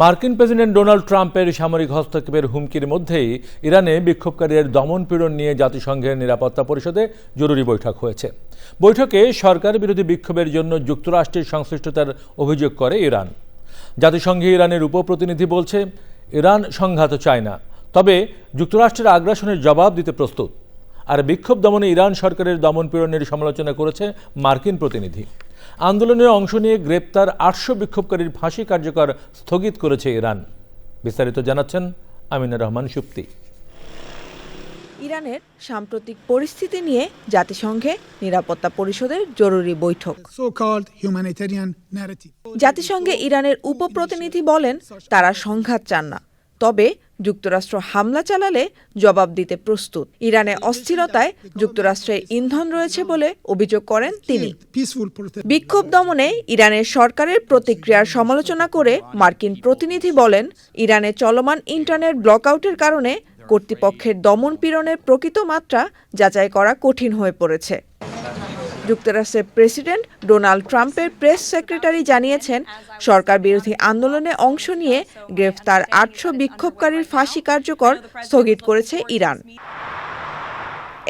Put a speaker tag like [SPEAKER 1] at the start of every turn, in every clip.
[SPEAKER 1] মার্কিন president Donald ট্রাম্পের সামরিক হস্তক্ষেপের হুমকির মধ্যেই ইরানে বিক্ষোভকারীদের দমন পীড়ন নিয়ে জাতিসংঘের নিরাপত্তা পরিষদে জরুরি বৈঠক হয়েছে। বৈঠকে সরকার বিরোধী বিক্ষোভের জন্য যুক্তরাষ্ট্রের সংশ্লিষ্টতার অভিযোগ করে ইরান। জাতিসংঘে ইরানের উপপ্রতিনিধি বলছে, ইরান সংঘাত চায় না, তবে যুক্তরাষ্ট্রের আগ্রাসনের জবাব দিতে প্রস্তুত। আর বিক্ষোভ দমনে ইরান সরকারের দমন পীড়নের সমালোচনা করেছে মার্কিন প্রতিনিধি। আন্দোলনে অংশ নিয়ে গ্রেপ্তার আটশো বিক্ষোভকারীর ফাঁসি কার্যকর স্থগিত করেছে ইরান। বিস্তারিত জানাচ্ছেন আমিনা রহমান সুপ্তি।
[SPEAKER 2] ইরানের সাম্প্রতিক পরিস্থিতি নিয়ে জাতিসংঘে নিরাপত্তা পরিষদের জরুরি বৈঠক. জাতিসংঘে ইরানের উপপ্রতিনিধি বলেন তারা সংঘাত চান না। তবে যুক্তরাষ্ট্র হামলা চালালে জবাব দিতে প্রস্তুত। ইরানে অস্থিরতায় যুক্তরাষ্ট্রের ইন্ধন রয়েছে বলে অভিযোগ করেন তিনি। বিক্ষোভ দমনে ইরানের সরকারের প্রতিক্রিয়ার সমালোচনা করে মার্কিন প্রতিনিধি বলেন, ইরানে চলমান ইন্টারনেট ব্লকআউটের কারণে কর্তৃপক্ষের দমন পীড়নের প্রকৃত মাত্রা যাচাই করা কঠিন হয়ে পড়েছে। যুক্তরাষ্ট্রের প্রেসিডেন্ট ডোনাল্ড ট্রাম্পের প্রেস সেক্রেটারি জানিয়েছেন, সরকার বিরোধী আন্দোলনে অংশ নিয়ে গ্রেফতার আটশো বিক্ষোভকারীর ফাঁসি কার্যকর স্থগিত করেছে ইরান।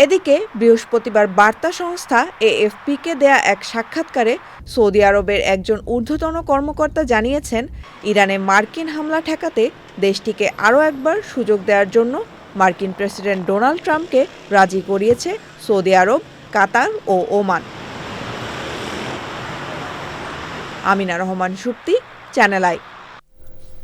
[SPEAKER 2] এদিকে, বৃহস্পতিবার বার্তা সংস্থা এএফপিকে দেয়া এক সাক্ষাৎকারে সৌদি আরবের একজন ঊর্ধ্বতন কর্মকর্তা জানিয়েছেন, ইরানে মার্কিন হামলা ঠেকাতে দেশটিকে আরও একবার সুযোগ দেওয়ার জন্য মার্কিন প্রেসিডেন্ট ডোনাল্ড ট্রাম্পকে রাজি করিয়েছে Saudi Arab Qatar O Oman. Amina Rahman Supti channel I.